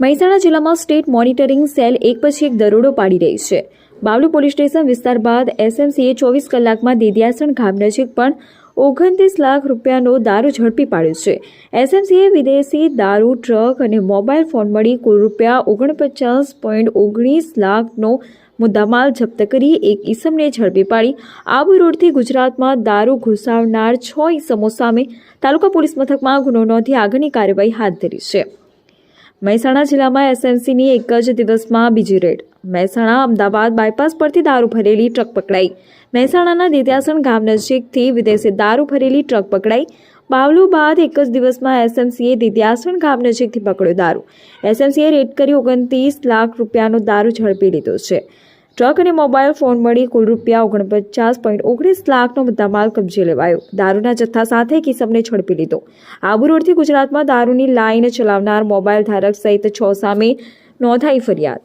મહેસાણા જિલ્લામાં state monitoring cell એક પછી એક દરોડો પાડી રહી છે. બાવલી પોલીસ સ્ટેશન વિસ્તાર બાદ એસએમસીએ ચોવીસ કલાકમાં દેદિયાસણ ગામ નજીક પણ ઓગણત્રીસ લાખ રૂપિયાનો દારૂ ઝડપી પાડ્યો છે. એસએમસીએ વિદેશી દારૂ, ટ્રક અને મોબાઈલ ફોન મળી કુલ રૂપિયા ઓગણપચાસ પોઈન્ટ ઓગણીસ લાખનો મુદ્દામાલ જપ્ત કરી એક ઈસમને ઝડપી પાડી. આબુ રોડથી ગુજરાતમાં દારૂ ઘુસાવનાર છ ઈસમો સામે તાલુકા પોલીસ મથકમાં ગુનો નોંધી આગળની કાર્યવાહી હાથ ધરી છે. મહેસાણા જિલ્લામાં એસએમસીની એક જ દિવસમાં બીજી રેડ. મહેસાણા અમદાવાદ બાયપાસ પરથી દારૂ ભરેલી ટ્રક પકડાઈ. મહેસાણાના દેત્યાસણ ગામ નજીકથી વિદેશી દારૂ ભરેલી ટ્રક પકડાઈ. બાવલુ બાદ એક જ દિવસમાં એસએમસીએ દિદ્યાસણ ગામ નજીકથી પકડ્યો દારૂ. એસએમસીએ રેડ કરી ઓગણત્રીસ લાખ રૂપિયાનો દારૂ ઝડપી લીધો છે. ટ્રક અને મોબાઈલ ફોન મળી કુલ રૂપિયા ઓગણપચાસ પોઈન્ટ ઓગણીસ લાખનો મુદ્દામાલ કબજે લેવાયો. દારૂના જથ્થા સાથે કિસમને ઝડપી લીધો. આબુ રોડથી ગુજરાતમાં દારૂની લાઈન ચલાવનાર મોબાઈલ ધારક સહિત છ સામે નોંધાઈ ફરિયાદ.